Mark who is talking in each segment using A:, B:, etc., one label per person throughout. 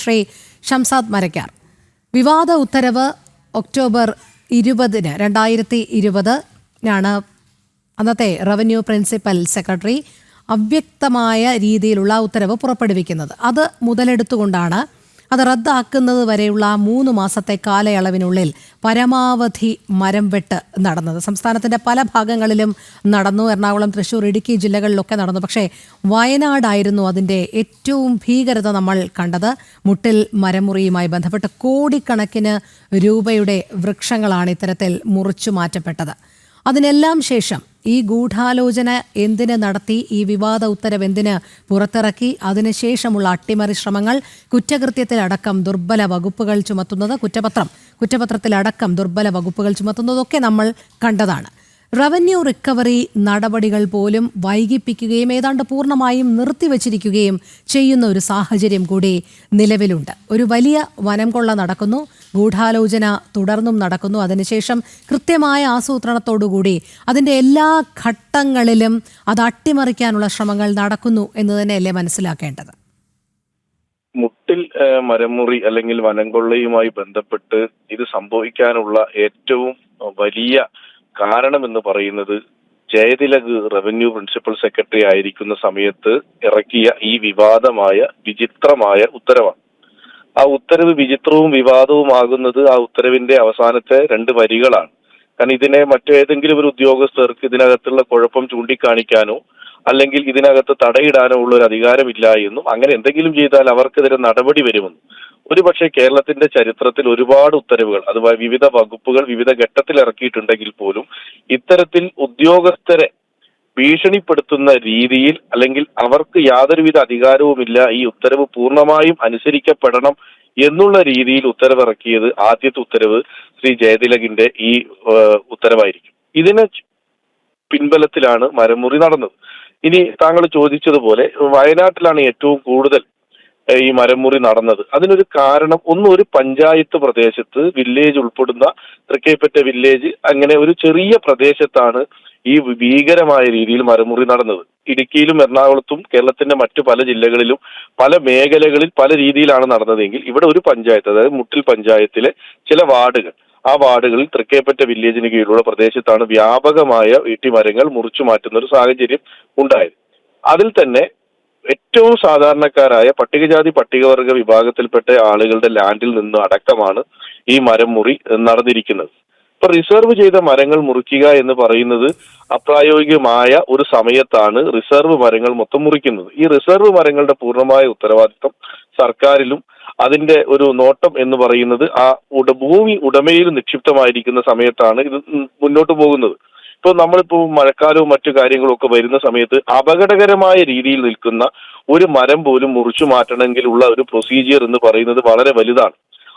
A: ശ്രീ ഷംസാദ് മരക്കാർ. വിവാദ ഉത്തരവ് ഒക്ടോബർ ഇരുപതിന് രണ്ടായിരത്തി ഇരുപതിനാണ് അന്നത്തെ റവന്യൂ പ്രിൻസിപ്പൽ സെക്രട്ടറി അവ്യക്തമായ രീതിയിലുള്ള ഉത്തരവ് പുറപ്പെടുവിക്കുന്നത്. അത് മുതലെടുത്തുകൊണ്ടാണ് അത് റദ്ദാക്കുന്നത് വരെയുള്ള മൂന്ന് മാസത്തെ കാലയളവിനുള്ളിൽ പരമാവധി മരം വെട്ട് നടന്നത്. സംസ്ഥാനത്തിന്റെ പല ഭാഗങ്ങളിലും നടന്നു. എറണാകുളം തൃശൂർ ഇടുക്കി ജില്ലകളിലൊക്കെ നടന്നു. പക്ഷേ വയനാടായിരുന്നു അതിന്റെ ഏറ്റവും ഭീകരത നമ്മൾ കണ്ടത്. മുട്ടിൽ മരമുറിയുമായി ബന്ധപ്പെട്ട് കോടിക്കണക്കിന് രൂപയുടെ വൃക്ഷങ്ങളാണ് ഇത്തരത്തിൽ മുറിച്ചു മാറ്റപ്പെട്ടത്. അതിനെല്ലാം ശേഷം ഈ ഗൂഢാലോചന എന്തിന് നടത്തി ഈ വിവാദ ഉത്തരവ് എന്തിന് പുറത്തിറക്കി അതിനുശേഷമുള്ള അട്ടിമറി ശ്രമങ്ങൾ കുറ്റകൃത്യത്തിലടക്കം ദുർബല വകുപ്പുകൾ ചുമത്തുന്നത് കുറ്റപത്രം കുറ്റപത്രത്തിലടക്കം ദുർബല വകുപ്പുകൾ ചുമത്തുന്നതൊക്കെ നമ്മൾ കണ്ടതാണ്. റവന്യൂ റിക്കവറി നടപടികൾ പോലും വൈകിപ്പിക്കുകയും ഏതാണ്ട് പൂർണമായും നിർത്തിവച്ചിരിക്കുകയും ചെയ്യുന്ന ഒരു സാഹചര്യം കൂടി നിലവിലുണ്ട്. ഒരു വലിയ വനം കൊള്ള നടക്കുന്നു. ഗൂഢാലോചന തുടർന്നും നടക്കുന്നു. അതിനുശേഷം കൃത്യമായ ആസൂത്രണത്തോടുകൂടി അതിന്റെ എല്ലാ ഘട്ടങ്ങളിലും അത് അട്ടിമറിക്കാനുള്ള ശ്രമങ്ങൾ നടക്കുന്നു എന്ന് തന്നെയല്ലേ മനസ്സിലാക്കേണ്ടത്?
B: മുട്ടിൽ മരമുറി അല്ലെങ്കിൽ വനംകൊള്ളയുമായി ബന്ധപ്പെട്ട് ഇത് സംഭവിക്കാനുള്ള ഏറ്റവും വലിയ കാരണം എന്ന് പറയുന്നത് ജയതിലക് റവന്യൂ പ്രിൻസിപ്പൽ സെക്രട്ടറി ആയിരിക്കുന്ന സമയത്ത് ഇറക്കിയ ഈ വിവാദമായ വിചിത്രമായ ഉത്തരവാണ്. ആ ഉത്തരവ് വിചിത്രവും വിവാദവുമാകുന്നത് ആ ഉത്തരവിന്റെ അവസാനത്തെ രണ്ട് വരികളാണ്. കാരണം ഇതിനെ മറ്റേതെങ്കിലും ഒരു ഉദ്യോഗസ്ഥർക്ക് ഇതിനകത്തുള്ള കുഴപ്പം ചൂണ്ടിക്കാണിക്കാനോ അല്ലെങ്കിൽ ഇതിനകത്ത് തടയിടാനോ ഉള്ള ഒരു അധികാരമില്ല എന്നും അങ്ങനെ എന്തെങ്കിലും ചെയ്താൽ അവർക്കെതിരെ നടപടി വരുമെന്നും. ഒരുപക്ഷെ കേരളത്തിന്റെ ചരിത്രത്തിൽ ഒരുപാട് ഉത്തരവുകൾ അത് വിവിധ വകുപ്പുകൾ വിവിധ ഘട്ടത്തിൽ ഇറക്കിയിട്ടുണ്ടെങ്കിൽ പോലും ഇത്തരത്തിൽ ഉദ്യോഗസ്ഥരെ ഭീഷണിപ്പെടുത്തുന്ന രീതിയിൽ അല്ലെങ്കിൽ അവർക്ക് യാതൊരുവിധ അധികാരവുമില്ല ഈ ഉത്തരവ് പൂർണമായും അനുസരിക്കപ്പെടണം എന്നുള്ള രീതിയിൽ ഉത്തരവിറക്കിയത് ആദ്യത്തെ ഉത്തരവ് ശ്രീ ജയതിലകിന്റെ ഈ ഉത്തരവായിരിക്കും. ഇതിന് പിൻബലത്തിലാണ് മരമുറി നടന്നത്. ഇനി താങ്കൾ ചോദിച്ചതുപോലെ വയനാട്ടിലാണ് ഏറ്റവും കൂടുതൽ ഈ മരമുറി നടന്നത്. അതിനൊരു കാരണം ഒന്ന് ഒരു പഞ്ചായത്ത് പ്രദേശത്ത് വില്ലേജ് ഉൾപ്പെടുന്ന തൃക്കൈപ്പറ്റ വില്ലേജ് അങ്ങനെ ഒരു ചെറിയ പ്രദേശത്താണ് ഈ ഭീകരമായ രീതിയിൽ മരമുറി നടന്നത്. ഇടുക്കിയിലും എറണാകുളത്തും കേരളത്തിന്റെ മറ്റു പല ജില്ലകളിലും പല മേഖലകളിൽ പല രീതിയിലാണ് നടന്നതെങ്കിൽ ഇവിടെ ഒരു പഞ്ചായത്ത് അതായത് മുട്ടിൽ പഞ്ചായത്തിലെ ചില വാർഡുകൾ ആ വാർഡുകളിൽ തൃക്കേപ്പറ്റ വില്ലേജിന് കീഴിലുള്ള പ്രദേശത്താണ് വ്യാപകമായ വീട്ടിമരങ്ങൾ മുറിച്ചു മാറ്റുന്ന ഒരു സാഹചര്യം ഉണ്ടായത്. അതിൽ തന്നെ ഏറ്റവും സാധാരണക്കാരായ പട്ടികജാതി പട്ടികവർഗ വിഭാഗത്തിൽപ്പെട്ട ആളുകളുടെ ലാൻഡിൽ നിന്ന് അടക്കമാണ് ഈ മരം മുറി നടന്നിരിക്കുന്നത്. ഇപ്പൊ റിസർവ് ചെയ്ത മരങ്ങൾ മുറിക്കുക എന്ന് പറയുന്നത് അപ്രായോഗികമായ ഒരു സമയത്താണ് റിസർവ് മരങ്ങൾ മൊത്തം മുറിക്കുന്നത്. ഈ റിസർവ് മരങ്ങളുടെ പൂർണമായ ഉത്തരവാദിത്വം സർക്കാരിലും അതിന്റെ ഒരു നോട്ടം എന്ന് പറയുന്നത് ആ ഭൂമി ഉടമയിൽ നിക്ഷിപ്തമായിരിക്കുന്ന സമയത്താണ് ഇത് മുന്നോട്ട് പോകുന്നത്. ഇപ്പോൾ നമ്മളിപ്പോ മഴക്കാലവും മറ്റു കാര്യങ്ങളും ഒക്കെ വരുന്ന സമയത്ത് അപകടകരമായ രീതിയിൽ നിൽക്കുന്ന ഒരു മരം പോലും മുറിച്ചു മാറ്റണമെങ്കിലുള്ള ഒരു പ്രൊസീജിയർ എന്ന് പറയുന്നത് വളരെ വലുതാണ്.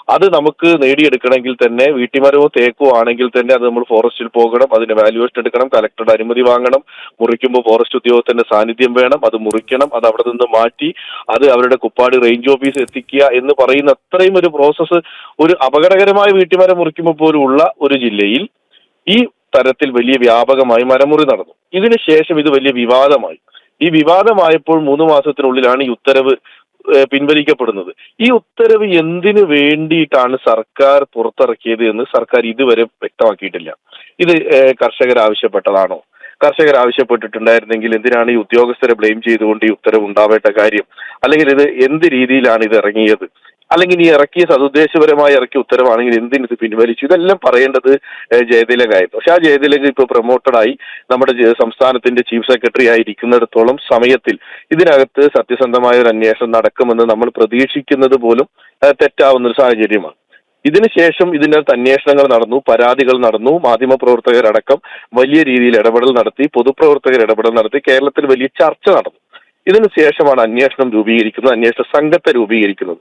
B: അത് നമുക്ക് നേടിയെടുക്കണമെങ്കിൽ തന്നെ വീട്ടിമരമോ തേക്കോ ആണെങ്കിൽ തന്നെ അത് നമ്മൾ ഫോറസ്റ്റിൽ പോകണം അതിന്റെ വാല്യുവേഷൻ എടുക്കണം കലക്ടറുടെ അനുമതി വാങ്ങണം മുറിക്കുമ്പോൾ ഫോറസ്റ്റ് ഉദ്യോഗസ്ഥന്റെ സാന്നിധ്യം വേണം അത് മുറിക്കണം അത് അവിടെ നിന്ന് മാറ്റി അത് അവരുടെ കുപ്പാട് റേഞ്ച് ഓഫീസ് എത്തിക്കുക എന്ന് പറയുന്ന അത്രയും ഒരു പ്രോസസ്സ് ഒരു അപകടകരമായ വീട്ടിമരം മുറിക്കുമ്പോൾ പോലും ഉള്ള ഒരു ജില്ലയിൽ ഈ തരത്തിൽ വലിയ വ്യാപകമായി മരമുറി നടന്നു. ഇതിനുശേഷം ഇത് വലിയ വിവാദമായി. ഈ വിവാദമായപ്പോൾ മൂന്ന് മാസത്തിനുള്ളിലാണ് ഈ ഉത്തരവ് പിൻവലിക്കപ്പെടുന്നത്. ഈ ഉത്തരവ് എന്തിനു വേണ്ടിയിട്ടാണ് സർക്കാർ പുറത്തിറക്കിയത് എന്ന് സർക്കാർ ഇതുവരെ വ്യക്തമാക്കിയിട്ടില്ല. ഇത് കർഷകർ ആവശ്യപ്പെട്ടതാണോ? കർഷകർ ആവശ്യപ്പെട്ടിട്ടുണ്ടായിരുന്നെങ്കിൽ എന്തിനാണ് ഈ ഉദ്യോഗസ്ഥരെ ബ്ലെയിം ചെയ്തുകൊണ്ട് ഈ ഉത്തരവ് ഉണ്ടാവേണ്ട കാര്യം? അല്ലെങ്കിൽ ഇത് എന്ത് രീതിയിലാണ് ഇത് ഇറങ്ങിയത്? അല്ലെങ്കിൽ ഈ ഇറക്കിയ സതുദ്ദേശപരമായി ഇറക്കിയ ഉത്തരവാണെങ്കിൽ എന്തിന് ഇത് പിൻവലിച്ചു? ഇതെല്ലാം പറയേണ്ടത് ജയതിലകായിരുന്നു പക്ഷെ ആ ജയതിലക ഇപ്പോൾ പ്രൊമോട്ടഡ് ആയി നമ്മുടെ സംസ്ഥാനത്തിന്റെ ചീഫ് സെക്രട്ടറി ആയി ഇരിക്കുന്നിടത്തോളം സമയത്തിൽ ഇതിനകത്ത് സത്യസന്ധമായ ഒരു അന്വേഷണം നടക്കുമെന്ന് നമ്മൾ പ്രതീക്ഷിക്കുന്നത് പോലും തെറ്റാവുന്ന ഒരു സാഹചര്യമാണ്. ഇതിനുശേഷം ഇതിനകത്ത് അന്വേഷണങ്ങൾ നടന്നു പരാതികൾ നടന്നു മാധ്യമപ്രവർത്തകരടക്കം വലിയ രീതിയിൽ ഇടപെടൽ നടത്തി പൊതുപ്രവർത്തകർ ഇടപെടൽ നടത്തി കേരളത്തിൽ വലിയ ചർച്ച നടന്നു. ഇതിനു ശേഷമാണ് അന്വേഷണം രൂപീകരിക്കുന്നത് അന്വേഷണ സംഘത്തെ രൂപീകരിക്കുന്നത്.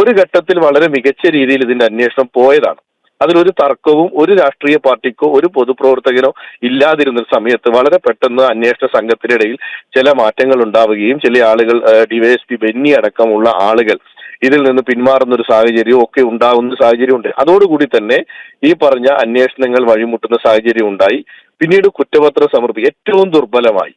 B: ഒരു ഘട്ടത്തിൽ വളരെ മികച്ച രീതിയിൽ ഇതിന്റെ അന്വേഷണം പോയതാണ്. അതിലൊരു തർക്കവും ഒരു രാഷ്ട്രീയ പാർട്ടിക്കോ ഒരു പൊതുപ്രവർത്തകനോ ഇല്ലാതിരുന്ന സമയത്ത് വളരെ പെട്ടെന്ന് അന്വേഷണ സംഘത്തിനിടയിൽ ചില മാറ്റങ്ങൾ ഉണ്ടാവുകയും ചില ആളുകൾ ഡിവൈഎസ്പി ബെന്നി അടക്കമുള്ള ആളുകൾ ഇതിൽ നിന്ന് പിന്മാറുന്ന ഒരു സാഹചര്യവും ഒക്കെ ഉണ്ടാകുന്ന സാഹചര്യമുണ്ട്. സാഹചര്യം അതോടുകൂടി തന്നെ ഈ പറഞ്ഞ അന്വേഷണങ്ങൾ വഴിമുട്ടുന്ന സാഹചര്യം ഉണ്ടായി. പിന്നീട് കുറ്റപത്രം സമർപ്പിക്കും ഏറ്റവും ദുർബലമായി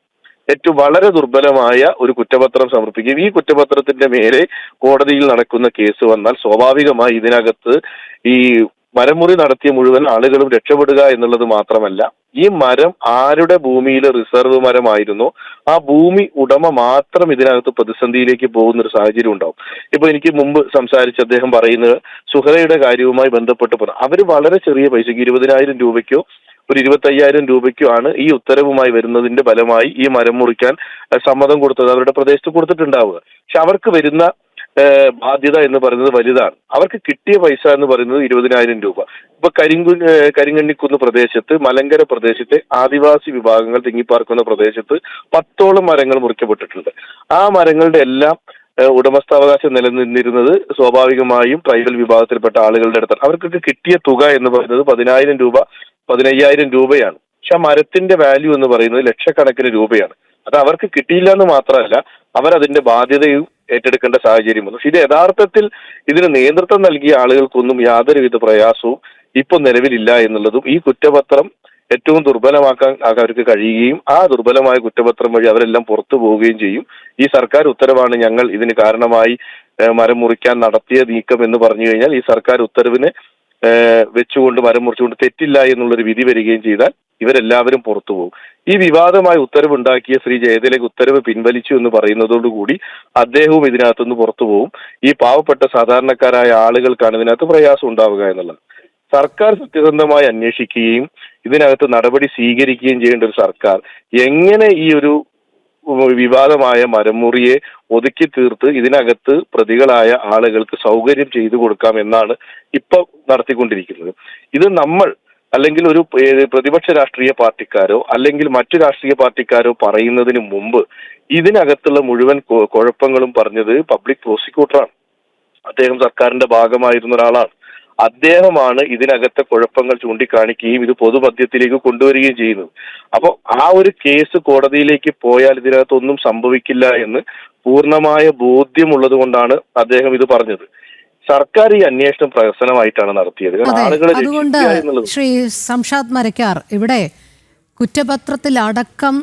B: ഏറ്റവും വളരെ ദുർബലമായ ഒരു കുറ്റപത്രം സമർപ്പിക്കും ഈ കുറ്റപത്രത്തിന്റെ മേലെ കോടതിയിൽ നടക്കുന്ന കേസ് വന്നാൽ സ്വാഭാവികമായി ഇതിനകത്ത് ഈ മരമുറി നടത്തിയ മുഴുവൻ ആളുകളും രക്ഷപ്പെടുക എന്നുള്ളത് മാത്രമല്ല ഈ മരം ആരുടെ ഭൂമിയിൽ റിസർവ് മരമായിരുന്നു ആ ഭൂമി ഉടമ മാത്രം ഇതിനകത്ത് പ്രതിസന്ധിയിലേക്ക് പോകുന്ന ഒരു സാഹചര്യം ഉണ്ടാവും. ഇപ്പൊ എനിക്ക് മുമ്പ് സംസാരിച്ച അദ്ദേഹം പറയുന്നത് സുഹറയുടെ കാര്യവുമായി ബന്ധപ്പെട്ട് പറഞ്ഞു. അവർ വളരെ ചെറിയ പൈസയ്ക്ക് ഇരുപതിനായിരം രൂപയ്ക്കോ ഒരു ഇരുപത്തയ്യായിരം രൂപയ്ക്കുമാണ് ഈ ഉത്തരവുമായി വരുന്നതിന്റെ ഫലമായി ഈ മരം മുറിക്കാൻ സമ്മതം കൊടുത്തത്. അവരുടെ പ്രദേശത്ത് കൊടുത്തിട്ടുണ്ടാവുക. പക്ഷെ അവർക്ക് വരുന്ന ബാധ്യത എന്ന് പറയുന്നത് വലുതാണ്. അവർക്ക് കിട്ടിയ പൈസ എന്ന് പറയുന്നത് ഇരുപതിനായിരം രൂപ. ഇപ്പൊ കരിങ്കു കരിങ്കണ്ണിക്കുന്ന് പ്രദേശത്ത് മലങ്കര പ്രദേശത്തെ ആദിവാസി വിഭാഗങ്ങൾ തിങ്ങിപ്പാർക്കുന്ന പ്രദേശത്ത് പത്തോളം മരങ്ങൾ മുറിക്കപ്പെട്ടിട്ടുണ്ട്. ആ മരങ്ങളുടെ എല്ലാം ഉടമസ്ഥാവകാശം നിലനിന്നിരുന്നത് സ്വാഭാവികമായും ട്രൈബൽ വിഭാഗത്തിൽപ്പെട്ട ആളുകളുടെ അടുത്താണ്. അവർക്കൊക്കെ കിട്ടിയ തുക എന്ന് പറയുന്നത് പതിനായിരം രൂപ പതിനയ്യായിരം രൂപയാണ്. പക്ഷെ ആ മരത്തിന്റെ വാല്യൂ എന്ന് പറയുന്നത് ലക്ഷക്കണക്കിന് രൂപയാണ്. അത് അവർക്ക് കിട്ടിയില്ല എന്ന് മാത്രമല്ല അവരതിന്റെ ബാധ്യതയും ഏറ്റെടുക്കേണ്ട സാഹചര്യം വന്നു. പക്ഷെ ഇത് യഥാർത്ഥത്തിൽ ഇതിന് നേതൃത്വം നൽകിയ ആളുകൾക്കൊന്നും യാതൊരുവിധ പ്രയാസവും ഇപ്പൊ നിലവിലില്ല എന്നുള്ളതും ഈ കുറ്റപത്രം ഏറ്റവും ദുർബലമാക്കാൻ അവർക്ക് കഴിയുകയും ആ ദുർബലമായ കുറ്റപത്രം വഴി അവരെല്ലാം പുറത്തു പോവുകയും ചെയ്യും. ഈ സർക്കാർ ഉത്തരവാണ് ഞങ്ങൾ ഇതിന് കാരണമായി മരം മുറിക്കാൻ നടത്തിയ നീക്കം എന്ന് പറഞ്ഞു കഴിഞ്ഞാൽ ഈ സർക്കാർ ഉത്തരവിനെ വെച്ചുകൊണ്ട് മരം മുറിച്ചുകൊണ്ട് തെറ്റില്ല എന്നുള്ളൊരു വിധി വരികയും ചെയ്താൽ ഇവരെല്ലാവരും പുറത്തു പോകും. ഈ വിവാദമായ ഉത്തരവുണ്ടാക്കിയ ശ്രീ ജയതിലേക്ക് ഉത്തരവ് പിൻവലിച്ചു എന്ന് പറയുന്നതോടുകൂടി അദ്ദേഹവും ഇതിനകത്തുനിന്ന് പുറത്തു പോകും. ഈ പാവപ്പെട്ട സാധാരണക്കാരായ ആളുകൾക്കാണ് ഇതിനകത്ത് പ്രയാസം ഉണ്ടാവുക എന്നുള്ളത്. സർക്കാർ സത്യസന്ധമായി അന്വേഷിക്കുകയും ഇതിനകത്ത് നടപടി സ്വീകരിക്കുകയും ചെയ്യേണ്ട ഒരു സർക്കാർ എങ്ങനെ ഈ ഒരു വിവാദമായ മരമുറിയെ ഒതുക്കി തീർത്ത് ഇതിനകത്ത് പ്രതികളായ ആളുകൾക്ക് സൗകര്യം ചെയ്തു കൊടുക്കാം എന്നാണ് ഇപ്പൊ നടത്തിക്കൊണ്ടിരിക്കുന്നത്. ഇത് നമ്മൾ അല്ലെങ്കിൽ ഒരു പ്രതിപക്ഷ രാഷ്ട്രീയ പാർട്ടിക്കാരോ അല്ലെങ്കിൽ മറ്റു രാഷ്ട്രീയ പാർട്ടിക്കാരോ പറയുന്നതിന് മുമ്പ് ഇതിനകത്തുള്ള മുഴുവൻ കുഴപ്പങ്ങളും പറഞ്ഞത് പബ്ലിക് പ്രോസിക്യൂട്ടറാണ്. അദ്ദേഹം സർക്കാരിന്റെ ഭാഗമായിരുന്ന ഒരാളാണ്. അദ്ദേഹമാണ് ഇതിനകത്തെ കുഴപ്പങ്ങൾ ചൂണ്ടിക്കാണിക്കുകയും ഇത് പൊതുമധ്യത്തിലേക്ക് കൊണ്ടുവരികയും ചെയ്യുന്നത്. അപ്പോൾ ആ ഒരു കേസ് കോടതിയിലേക്ക് പോയാൽ ഇതിനകത്തൊന്നും സംഭവിക്കില്ല എന്ന് പൂർണമായ ബോധ്യമുള്ളത് കൊണ്ടാണ് അദ്ദേഹം ഇത് പറഞ്ഞത്. സർക്കാർ ഈ അന്വേഷണം പ്രഹസനമായിട്ടാണ് നടത്തിയത്.
A: അതുകൊണ്ട് ശ്രീ സംഷാദ് മരക്കാർ ഇവിടെ കുറ്റപത്രത്തിൽ അടക്കം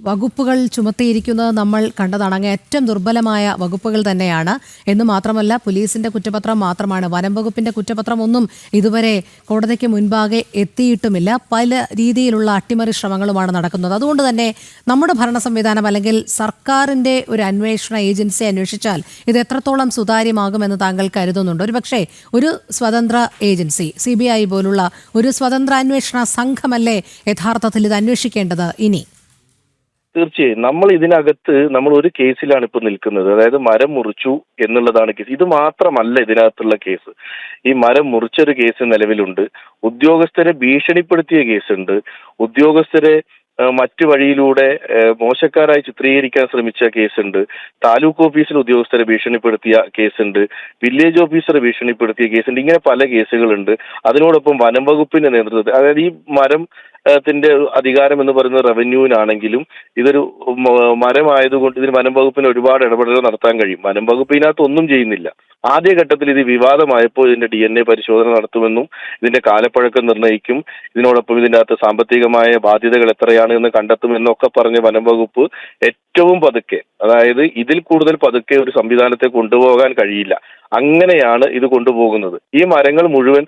A: വകുപ്പുകൾ ചുമത്തിയിരിക്കുന്നത് നമ്മൾ കണ്ടതാണ്. അങ്ങ് ഏറ്റവും ദുർബലമായ വകുപ്പുകൾ തന്നെയാണ്. എന്ന് മാത്രമല്ല പോലീസിന്റെ കുറ്റപത്രം മാത്രമാണ്. വനം വകുപ്പിന്റെ കുറ്റപത്രം ഒന്നും ഇതുവരെ കോടതിക്ക് മുൻപാകെ എത്തിയിട്ടുമില്ല. പല രീതിയിലുള്ള അട്ടിമറി ശ്രമങ്ങളുമാണ് നടക്കുന്നത്. അതുകൊണ്ട് തന്നെ നമ്മുടെ ഭരണ സംവിധാനം അല്ലെങ്കിൽ സർക്കാരിന്റെ ഒരു അന്വേഷണ ഏജൻസി അന്വേഷിച്ചാൽ ഇത് എത്രത്തോളം സുതാര്യമാകുമെന്ന് താങ്കൾ കരുതുന്നുണ്ട്. ഒരു പക്ഷേ ഒരു സ്വതന്ത്ര ഏജൻസി സി പോലുള്ള ഒരു സ്വതന്ത്ര അന്വേഷണ സംഘമല്ലേ യഥാർത്ഥത്തിൽ ഇത് അന്വേഷിക്കേണ്ടത് ഇനി?
B: തീർച്ചയായും. നമ്മൾ ഇതിനകത്ത് നമ്മൾ ഒരു കേസിലാണ് ഇപ്പൊ നിൽക്കുന്നത്. അതായത് മരം മുറിച്ചു എന്നുള്ളതാണ് കേസ്. ഇത് മാത്രമല്ല ഇതിനകത്തുള്ള കേസ്. ഈ മരം മുറിച്ചൊരു കേസ് നിലവിലുണ്ട്. ഉദ്യോഗസ്ഥരെ ഭീഷണിപ്പെടുത്തിയ കേസുണ്ട്. ഉദ്യോഗസ്ഥരെ മറ്റു വഴിയിലൂടെ മോശക്കാരായി ചിത്രീകരിക്കാൻ ശ്രമിച്ച കേസുണ്ട്. താലൂക്ക് ഓഫീസിൽ ഉദ്യോഗസ്ഥരെ ഭീഷണിപ്പെടുത്തിയ കേസുണ്ട്. വില്ലേജ് ഓഫീസറെ ഭീഷണിപ്പെടുത്തിയ കേസുണ്ട്. ഇങ്ങനെ പല കേസുകളുണ്ട്. അതിനോടൊപ്പം വനം വകുപ്പിന്റെ നേതൃത്വത്തിൽ അതായത് ഈ മരം ത്തിന്റെ അധികാരം എന്ന് പറയുന്നത് റവന്യൂവിനാണെങ്കിലും ഇതൊരു മരമായതുകൊണ്ട് ഇതിന് വനം വകുപ്പിന് ഒരുപാട് ഇടപെടലുകൾ നടത്താൻ കഴിയും. വനം വകുപ്പ് ഇതിനകത്ത് ഒന്നും ചെയ്യുന്നില്ല. ആദ്യഘട്ടത്തിൽ ഇത് വിവാദമായപ്പോൾ ഇതിന്റെ ഡി എൻ എ പരിശോധന നടത്തുമെന്നും ഇതിന്റെ കാലപ്പഴക്കം നിർണയിക്കും ഇതിനോടൊപ്പം ഇതിന്റെ അകത്ത് സാമ്പത്തികമായ ബാധ്യതകൾ എത്രയാണ് എന്ന് കണ്ടെത്തുമെന്നൊക്കെ പറഞ്ഞ വനം വകുപ്പ് ഏറ്റവും പതുക്കെ അതായത് ഇതിൽ കൂടുതൽ പതുക്കെ ഒരു സംവിധാനത്തെ കൊണ്ടുപോകാൻ കഴിയില്ല. അങ്ങനെയാണ് ഇത് കൊണ്ടുപോകുന്നത്. ഈ മരങ്ങൾ മുഴുവൻ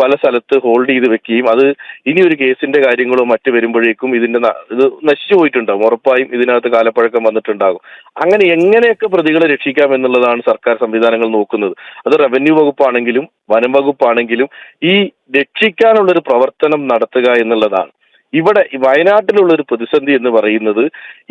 B: പല സ്ഥലത്ത് ഹോൾഡ് ചെയ്ത് വെക്കുകയും അത് ഇനി ഒരു കേസിന്റെ കാര്യങ്ങളോ മറ്റു വരുമ്പോഴേക്കും ഇതിന്റെ ഇത് നശിച്ചു പോയിട്ടുണ്ടാകും ഉറപ്പായും ഇതിനകത്ത് കാലപ്പഴക്കം വന്നിട്ടുണ്ടാകും. അങ്ങനെ എങ്ങനെയൊക്കെ പ്രതികളെ രക്ഷിക്കാം എന്നുള്ളതാണ് സർക്കാർ സംവിധാനങ്ങൾ നോക്കുന്നത്. അത് റവന്യൂ വകുപ്പാണെങ്കിലും വനം വകുപ്പാണെങ്കിലും ഈ രക്ഷിക്കാനുള്ള ഒരു പ്രവർത്തനം നടത്തുക എന്നുള്ളതാണ്. ഇവിടെ വയനാട്ടിലുള്ള ഒരു പ്രതിസന്ധി എന്ന് പറയുന്നത്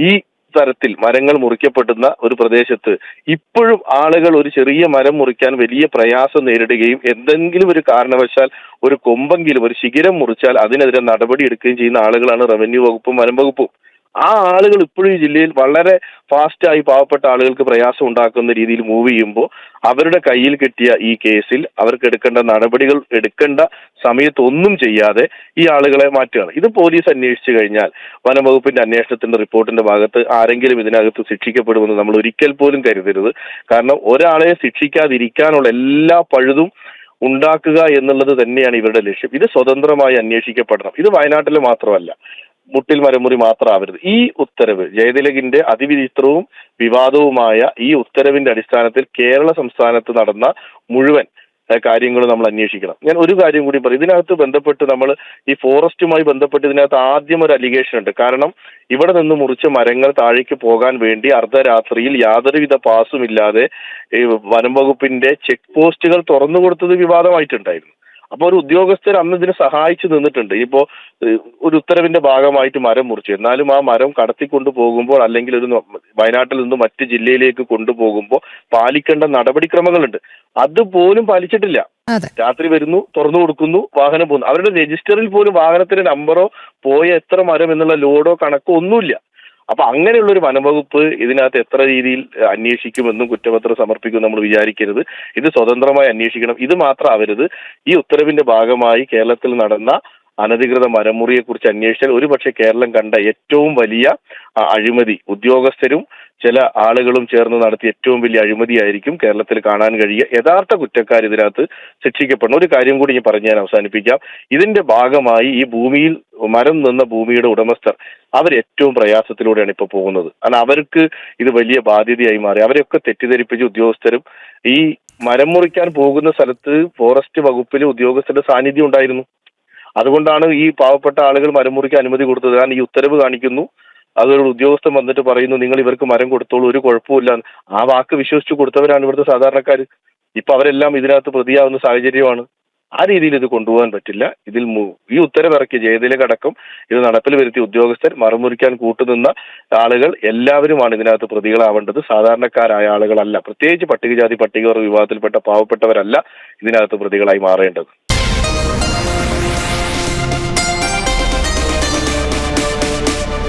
B: ഈ തരത്തിൽ മരങ്ങൾ മുറിക്കപ്പെടുന്ന ഒരു പ്രദേശത്ത് ഇപ്പോഴും ആളുകൾ ഒരു ചെറിയ മരം മുറിക്കാൻ വലിയ പ്രയാസം നേരിടുകയും എന്തെങ്കിലും ഒരു കാരണവശാൽ ഒരു കൊമ്പെങ്കിലും ഒരു ശിഖരം മുറിച്ചാൽ അതിനെതിരെ നടപടി എടുക്കുകയും ചെയ്യുന്ന ആളുകളാണ് റവന്യൂ വകുപ്പും വനം വകുപ്പും. ആ ആളുകൾ ഇപ്പോഴും ഈ ജില്ലയിൽ വളരെ ഫാസ്റ്റായി പാവപ്പെട്ട ആളുകൾക്ക് പ്രയാസം ഉണ്ടാക്കുന്ന രീതിയിൽ മൂവ് ചെയ്യുമ്പോൾ അവരുടെ കയ്യിൽ കിട്ടിയ ഈ കേസിൽ അവർക്ക് എടുക്കേണ്ട നടപടികൾ എടുക്കേണ്ട സമയത്ത് ഒന്നും ചെയ്യാതെ ഈ ആളുകളെ മാറ്റുകയാണ്. ഇത് പോലീസ് അന്വേഷിച്ചു കഴിഞ്ഞാൽ വനംവകുപ്പിന്റെ അന്വേഷണത്തിന്റെ റിപ്പോർട്ടിന്റെ ഭാഗത്ത് ആരെങ്കിലും ഇതിനകത്ത് ശിക്ഷിക്കപ്പെടുമെന്ന് നമ്മൾ ഒരിക്കൽ പോലും കരുതരുത്. കാരണം ഒരാളെ ശിക്ഷിക്കാതിരിക്കാനുള്ള എല്ലാ പഴുതും ഉണ്ടാക്കുക എന്നുള്ളത് തന്നെയാണ് ഇവരുടെ ലക്ഷ്യം. ഇത് സ്വതന്ത്രമായി അന്വേഷിക്കപ്പെടണം. ഇത് വയനാട്ടിൽ മാത്രമല്ല. മുട്ടിൽ മരമുറി മാത്രമാവരുത് ഈ ഉത്തരവ് ജയതിലകിന്റെ അതിവിചിത്രവും വിവാദവുമായ ഈ ഉത്തരവിന്റെ അടിസ്ഥാനത്തിൽ കേരള സംസ്ഥാനത്ത് നടന്ന മുഴുവൻ കാര്യങ്ങൾ നമ്മൾ അന്വേഷിക്കണം. ഞാൻ ഒരു കാര്യം കൂടി പറയും. ഇതിനകത്ത് ബന്ധപ്പെട്ട് നമ്മൾ ഈ ഫോറസ്റ്റുമായി ബന്ധപ്പെട്ട് ഇതിനകത്ത് ആദ്യം ഒരു അലിഗേഷൻ ഉണ്ട്. കാരണം ഇവിടെ നിന്ന് മുറിച്ച മരങ്ങൾ താഴേക്ക് പോകാൻ വേണ്ടി അർദ്ധരാത്രിയിൽ യാതൊരുവിധ പാസും ഇല്ലാതെ ഈ വനം വകുപ്പിന്റെ ചെക്ക് പോസ്റ്റുകൾ തുറന്നു കൊടുത്തത് വിവാദമായിട്ടുണ്ടായിരുന്നു. അപ്പോൾ ഒരു ഉദ്യോഗസ്ഥർ അന്ന് ഇതിനെ സഹായിച്ചു നിന്നിട്ടുണ്ട്. ഇപ്പോ ഒരു ഉത്തരവിന്റെ ഭാഗമായിട്ട് മരം മുറിച്ചു. എന്നാലും ആ മരം കടത്തിക്കൊണ്ടു പോകുമ്പോൾ അല്ലെങ്കിൽ ഒരു വയനാട്ടിൽ നിന്ന് മറ്റ് ജില്ലയിലേക്ക് കൊണ്ടുപോകുമ്പോൾ പാലിക്കേണ്ട നടപടിക്രമങ്ങളുണ്ട്. അതുപോലും പാലിച്ചിട്ടില്ല. രാത്രി വരുന്നു തുറന്നു കൊടുക്കുന്നു വാഹനം പോകുന്നു. അവരുടെ രജിസ്റ്ററിൽ പോലും വാഹനത്തിന്റെ നമ്പറോ പോയ എത്ര മരം എന്നുള്ള ലോഡോ കണക്കോ ഒന്നുമില്ല. അപ്പൊ അങ്ങനെയുള്ള ഒരു വനംവകുപ്പ് ഇതിനകത്ത് എത്ര രീതിയിൽ അന്വേഷിക്കുമെന്നും കുറ്റപത്രം സമർപ്പിക്കും നമ്മൾ വിചാരിക്കരുത്. ഇത് സ്വതന്ത്രമായി അന്വേഷിക്കണം. ഇത് മാത്രമാവരുത് ഈ ഉത്തരവിന്റെ ഭാഗമായി കേരളത്തിൽ നടന്ന അനധികൃത മരമുറിയെ കുറിച്ച് അന്വേഷിച്ചാൽ ഒരുപക്ഷെ കേരളം കണ്ട ഏറ്റവും വലിയ അഴിമതി. ഉദ്യോഗസ്ഥരും ചില ആളുകളും ചേർന്ന് നടത്തിയ ഏറ്റവും വലിയ അഴിമതിയായിരിക്കും കേരളത്തിൽ കാണാൻ കഴിയുക. യഥാർത്ഥ കുറ്റക്കാർ ഇതിനകത്ത് ശിക്ഷിക്കപ്പെടണം ഒരു കാര്യം കൂടി ഞാൻ പറഞ്ഞ് ഞാൻ അവസാനിപ്പിക്കാം. ഇതിന്റെ ഭാഗമായി ഈ ഭൂമിയിൽ മരം നിന്ന ഭൂമിയുടെ ഉടമസ്ഥർ അവർ ഏറ്റവും പ്രയാസത്തിലൂടെയാണ് ഇപ്പോൾ പോകുന്നത്. കാരണം അവർക്ക് ഇത് വലിയ ബാധ്യതയായി മാറി. അവരെയൊക്കെ തെറ്റിദ്ധരിപ്പിച്ച് ഉദ്യോഗസ്ഥരും ഈ മരം മുറിക്കാൻ പോകുന്ന സ്ഥലത്ത് ഫോറസ്റ്റ് വകുപ്പിലെ ഉദ്യോഗസ്ഥരുടെ സാന്നിധ്യം ഉണ്ടായിരുന്നു. അതുകൊണ്ടാണ് ഈ പാവപ്പെട്ട ആളുകൾ മരം അനുമതി കൊടുത്തത്. കാരണം ഈ ഉത്തരവ് കാണിക്കുന്നു. അതൊരു ഉദ്യോഗസ്ഥൻ വന്നിട്ട് പറയുന്നു നിങ്ങൾ ഇവർക്ക് മരം കൊടുത്തോളൂ ഒരു കുഴപ്പമില്ല ആ വാക്ക് വിശ്വസിച്ച് കൊടുത്തവരാണ് ഇവിടുത്തെ സാധാരണക്കാർ ഇപ്പൊ അവരെല്ലാം ഇതിനകത്ത് പ്രതിയാവുന്ന സാഹചര്യമാണ്. ആ രീതിയിൽ ഇത് കൊണ്ടുപോകാൻ പറ്റില്ല. ഇതിൽ ഈ ഉത്തരവ് ഇറക്കിയ ജയതിലകടക്കം ഇത് നടപ്പിൽ വരുത്തിയ ഉദ്യോഗസ്ഥർ മറുമുറിക്കാൻ കൂട്ടുനിന്ന ആളുകൾ എല്ലാവരുമാണ് ഇതിനകത്ത് പ്രതികളാവേണ്ടത്. സാധാരണക്കാരായ ആളുകളല്ല. പ്രത്യേകിച്ച് പട്ടികജാതി പട്ടികവർഗ വിഭാഗത്തിൽപ്പെട്ട പാവപ്പെട്ടവരല്ല ഇതിനകത്ത് പ്രതികളായി മാറേണ്ടത്.